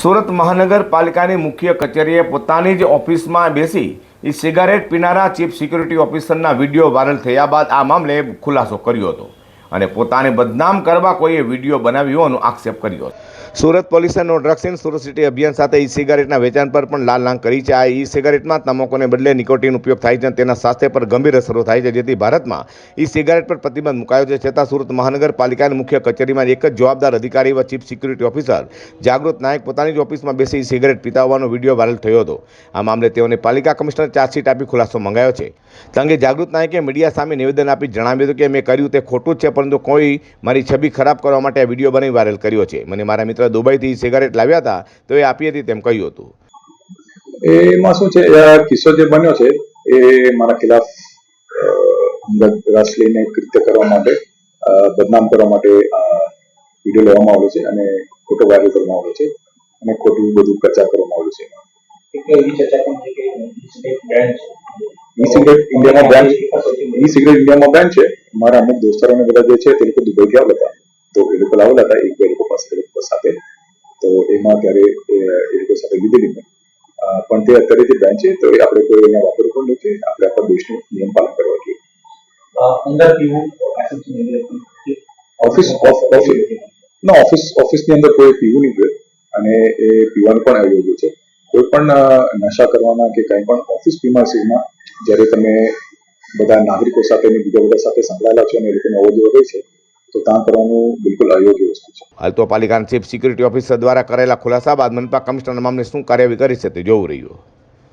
સુરત મહાનગરપાલિકાની મુખ્ય કચેરીએ પોતાની જ ઓફિસમાં બેસી એ સિગારેટ પીનારા ચીફ સિક્યુરિટી ઓફિસરના વીડિયો વાયરલ થયા બાદ આ મામલે ખુલાસો કર્યો હતો. અને પોતાને બદનામ કરવા કોઈએ વીડિયો બનાવ્યો હોવાનો આક્ષેપ કર્યો સુરત પોલીસે નો ડ્રગ્સ સુરત સિટી અભિયાન સાથે ઈ સિગારેટના વેચાણ પર પણ લાલ લાંગ કરી છે. આ ઈ સિગારેટમાં તમાકુને બદલે નિકોટીન ઉપયોગ થાય છે અને તેના સ્વાસ્થ્ય પર ગંભીર અસરો થાય છે, જેથી ભારતમાં ઈ સિગારેટ પર પ્રતિબંધ મુકાયો છે. છતાં સુરત મહાનગરપાલિકાની મુખ્ય કચેરીમાં એક જ જવાબદાર અધિકારી એવા ચીફ સિક્યુરિટી ઓફિસર જાગૃત નાયક પોતાની જ ઓફિસમાં બેસી ઈ સિગારેટ પીતા હોવાનો વીડિયો વાયરલ થયો હતો. આ મામલે તેઓને પાલિકા કમિશનર ચાર્જશીટ આપી ખુલાસો મંગાયો છે. તે અંગે જાગૃત નાયકે મીડિયા સામે નિવેદન આપી જણાવ્યું હતું કે મેં કર્યું તે ખોટું જ છે પરંતુ કોઈ મારી છબી ખરાબ કરવા માટે આ વીડિયો બનાવી વાયરલ કર્યો છે. મને મારા મિત્ર દુબઈથી સિગારેટ લાવ્યા હતા તો એ આપી હતી તેમ કહ્યું હતું. એમાં શું છે કિસ્સો જે બન્યો છે એ મારા ખિલાફ લઈને કૃત્ય કરવા માટે બદનામ કરવા માટે વીડિયો લેવામાં આવ્યો છે અને ખોટો વાયરલ કરવામાં આવ્યો છે અને ખોટું બધું પ્રચાર કરવામાં આવ્યો છે. એક એવી ચર્ચા પણ થઈ કે સિગરેટ ઈ સિગરેટ ઇન્ડિયામાં બેન ઈ સિગરેટ ઇન્ડિયામાં બેન છે મારા અમુક દોસ્તારોને બધા જે છે તે લોકો દુબઈ ગયા હતા. તો એ લોકો લાવેલા હતા એક બે લોકો પાસે એ લોકો સાથે. તો એમાં ત્યારે એ લોકો સાથે લીધેલી મેં. પણ તે અત્યારે જે બેન છે તો એ આપણે કોઈ એના વાપર પણ નથી. આપણે આપણા દેશનું નિયમ પાલન કરવા જોઈએ. અંદર પીવું ઓફિસ ઓફિસ ના ઓફિસ ઓફિસની અંદર કોઈ પીવું નહીં જોઈએ. અને એ પીવાનું પણ આવી રહ્યું છે. કોઈ પણ નશા કરવાના કે કંઈ પણ ઓફિસ પીમાસીમાં જ્યારે તમે બધા નાગરિકો સાથે બીજા બધા સાથે સંકળાયેલા છે અને એ લોકોનો અવર જવર હોય છે, તો ત્યાં કરવાનું બિલકુલ અયોગ્ય વસ્તુ છે. હાલ તો પાલિકાના ચીફ સિક્યુરિટી ઓફિસર દ્વારા કરેલા ખુલાસા બાદ મનપા કમિશનર મામલે શું કાર્યવાહી કરી છે તે જોવું રહ્યું.